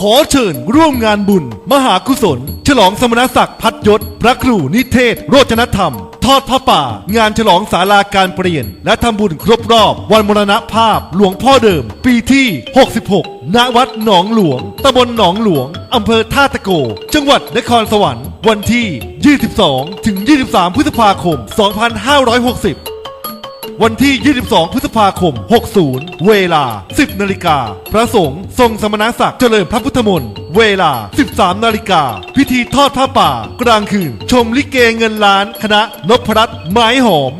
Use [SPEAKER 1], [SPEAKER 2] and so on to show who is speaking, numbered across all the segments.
[SPEAKER 1] ขอเชิญร่วมงานบุญ มหากุศล ฉลองสมณศักดิ์พัดยศ พระครูนิเทศ โรจนธรรม ทอดพระป่า งานฉลองศาลาการเปลี่ยน และทำบุญครบรอบ วันมรณภาพ หลวงพ่อเดิม ปีที่ 66 ณ วัดหนองหลวง ตำบลหนองหลวง อำเภอท่าตะโก จังหวัดนครสวรรค์ วันที่ 22 ถึง 23 พฤษภาคม 2560 วันที่ 22 พฤษภาคม 60 เวลา 10 นาฬิกา พระสงฆ์ทรงสมณศักดิ์เจริญพระพุทธมนต์ เวลา 13 นาฬิกา พิธีทอดผ้าป่า กลางคืน ชมลิเกเงินล้าน คณะนพรัตน์ไม้หอม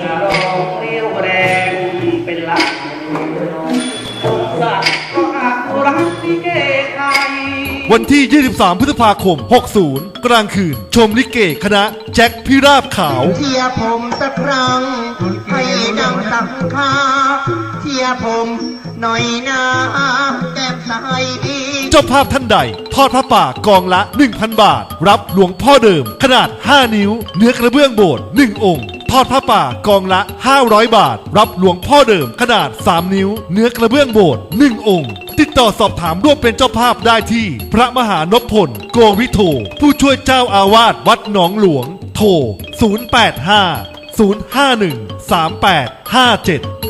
[SPEAKER 2] จะรองเรียวแรงเป็นหลักสัตว์ก็อ
[SPEAKER 1] วันที่ 23 พฤษภาคม 60 กลางคืน ชมลิเกคณะแจ็คพิราบขาว
[SPEAKER 3] เชียร์ผมสักครั้งให้ดังสักคาเชียร์ผมหน่อยนะแก้มใส
[SPEAKER 1] เจ้าภาพท่านใด ทอดพระป่ากองละ 1,000 บาท รับหลวงพ่อเดิม ขนาด 5 นิ้ว เนื้อกระเบื้องโบสถ์1องค์ ทอดผ้าป่ากองละ 500 บาท รับหลวงพ่อเดิมขนาด 3 นิ้ว เนื้อกระเบื้องโบสถ์1องค์ ติดต่อสอบถามร่วมเป็นเจ้าภาพได้ที่ พระมหานพพลโกวิโท ผู้ช่วยเจ้าอาวาสวัดหนองหลวง โทร 085 051 3857